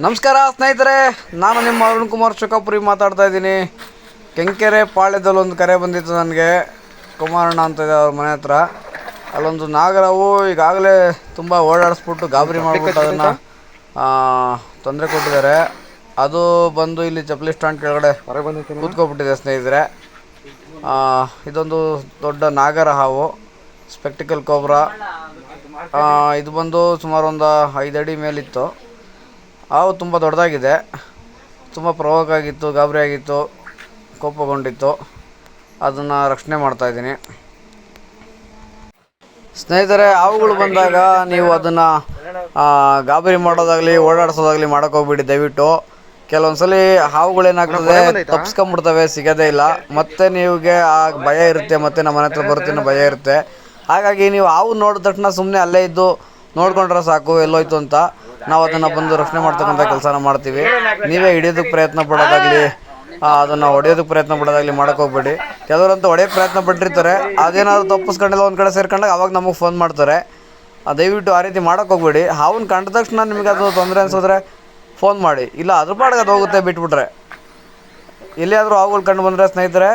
ನಮಸ್ಕಾರ ಸ್ನೇಹಿತರೆ. ನಾನು ನಿಮ್ಮ ಅರುಣ್ ಕುಮಾರ್ ಶೋಕಾಪುರಿ ಮಾತಾಡ್ತಾ ಇದ್ದೀನಿ. ಕೆಂಕೆರೆ ಪಾಳ್ಯದಲ್ಲಿ ಒಂದು ಕರೆ ಬಂದಿತ್ತು ನನಗೆ. ಕುಮಾರಣ್ಣ ಅಂತ ಇದೆ ಅವ್ರ ಮನೆ ಹತ್ರ. ಅಲ್ಲೊಂದು ನಾಗರವು ಈಗಾಗಲೇ ತುಂಬ ಓಡಾಡಿಸ್ಬಿಟ್ಟು ಗಾಬರಿ ಮಾಡಿಬಿಟ್ಟು ಅದನ್ನು ತೊಂದರೆ ಕೊಟ್ಟಿದ್ದಾರೆ. ಅದು ಬಂದು ಇಲ್ಲಿ ಚಪ್ಪಲಿ ಸ್ಟ್ಯಾಂಡ್ ಕೆಳಗಡೆ ಕೂತ್ಕೊಬಿಟ್ಟಿದೆ ಸ್ನೇಹಿತರೆ. ಇದೊಂದು ದೊಡ್ಡ ನಾಗರ ಹಾವು ಸ್ಪೆಕ್ಟಿಕಲ್ ಕೋಬ್ರಾ ಇದು ಬಂದು ಸುಮಾರು ಒಂದು ಐದು ಅಡಿ ಮೇಲಿತ್ತು. ಹಾವು ತುಂಬ ದೊಡ್ಡದಾಗಿದೆ. ತುಂಬ ಪ್ರವೋಕ್ ಆಗಿತ್ತು ಗಾಬರಿ ಆಗಿತ್ತು ಕೋಪಗೊಂಡಿತ್ತು. ಅದನ್ನು ರಕ್ಷಣೆ ಮಾಡ್ತಾ ಇದ್ದೀನಿ. ಸ್ನೇಹಿತರೆ, ಹಾವುಗಳು ಬಂದಾಗ ನೀವು ಅದನ್ನು ಗಾಬರಿ ಮಾಡೋದಾಗಲಿ, ಓಡಾಡಿಸೋದಾಗಲಿ ಮಾಡೋಕೆ ಹೋಗ್ಬಿಡಿ, ದಯವಿಟ್ಟು. ಕೆಲವೊಂದ್ಸಲಿ ಹಾವುಗಳೇನಾಗ್ತದೆ ತಪ್ಸ್ಕೊಂಬಿಡ್ತವೆ ಸಿಗೋದೇ ಇಲ್ಲ. ಮತ್ತೆ ನಿಮಗೆ ಆ ಭಯ ಇರುತ್ತೆ, ಮತ್ತೆ ನಮ್ಮ ಮನೆ ಹತ್ರ ಬರುತ್ತೆ ಭಯ ಇರುತ್ತೆ. ಹಾಗಾಗಿ ನೀವು ಹಾವು ನೋಡಿದ ತಕ್ಷಣ ಸುಮ್ಮನೆ ಅಲ್ಲೇ ಇದ್ದು ನೋಡ್ಕೊಂಡ್ರೆ ಸಾಕು, ಎಲ್ಲೋಯ್ತು ಅಂತ. ನಾವು ಅದನ್ನು ಬಂದು ರಕ್ಷಣೆ ಮಾಡ್ತಕ್ಕಂಥ ಕೆಲಸನ ಮಾಡ್ತೀವಿ. ನೀವೇ ಹಿಡಿಯೋದಕ್ಕೆ ಪ್ರಯತ್ನ ಪಡೋದಾಗಲಿ ಅದನ್ನು ಹೊಡೆಯೋದಕ್ಕೆ ಪ್ರಯತ್ನ ಪಡೋದಾಗಲಿ ಹೋಗ್ಬೇಡಿ. ಕೆಲವರಂತೂ ಹೊಡೆಯೋಕ್ಕೆ ಪ್ರಯತ್ನ ಪಟ್ಟಿರ್ತಾರೆ. ಅದೇನಾದ್ರು ತಪ್ಪಿಸ್ಕೊಂಡಿಲ್ಲ ಒಂದು ಕಡೆ ಸೇರ್ಕೊಂಡಾಗ ಅವಾಗ ನಮಗೆ ಫೋನ್ ಮಾಡ್ತಾರೆ. ದಯವಿಟ್ಟು ಆ ರೀತಿ ಹೋಗ್ಬೇಡಿ. ಹಾವನ್ನ ಕಂಡ ತಕ್ಷಣ ನಿಮಗೆ ಅದು ತೊಂದರೆ ಅನಿಸಿದ್ರೆ ಫೋನ್ ಮಾಡಿ. ಇಲ್ಲ ಅದ್ರ ಪಾಡಿಗೆ ಅದು ಹೋಗುತ್ತೆ ಬಿಟ್ಬಿಟ್ರೆ. ಎಲ್ಲಿಯಾದರೂ ಹಾವುಗಳು ಕಂಡು ಬಂದರೆ ಸ್ನೇಹಿತರೆ,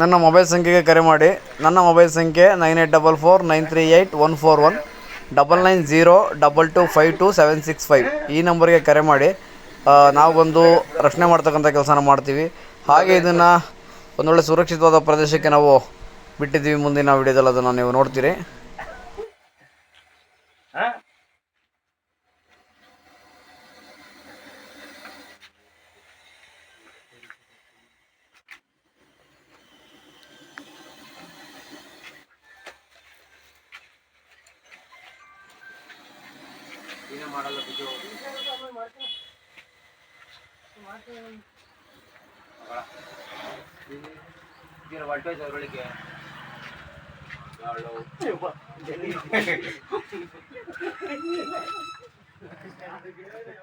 ನನ್ನ ಮೊಬೈಲ್ ಸಂಖ್ಯೆಗೆ ಕರೆ ಮಾಡಿ. ನನ್ನ ಮೊಬೈಲ್ ಸಂಖ್ಯೆ nine eight double four nine three eight one four one. Double nine zero double two five two seven six five. ಈ ನಂಬರ್ಗೆ ಕರೆ ಮಾಡಿ. ನಾವು ಬಂದು ರಕ್ಷಣೆ ಮಾಡ್ತಕ್ಕಂಥ ಕೆಲಸನ ಮಾಡ್ತೀವಿ. ಹಾಗೆ ಇದನ್ನು ಒಂದೊಳ್ಳೆ ಸುರಕ್ಷಿತವಾದ ಪ್ರದೇಶಕ್ಕೆ ನಾವು ಬಿಟ್ಟಿದ್ದೀವಿ ಮುಂದಿನ ವಿಡಿಯೋದಲ್ಲಿ ಅದನ್ನು ನೀವು ನೋಡ್ತೀರಿ. ಏನೇ ಮಾಡಲ್ಲ ಬಿದ್ದು ಇದರ ವಾಲ್ಟೇಜ್ ಅವರೊಳಗೆ? ಯಾಳು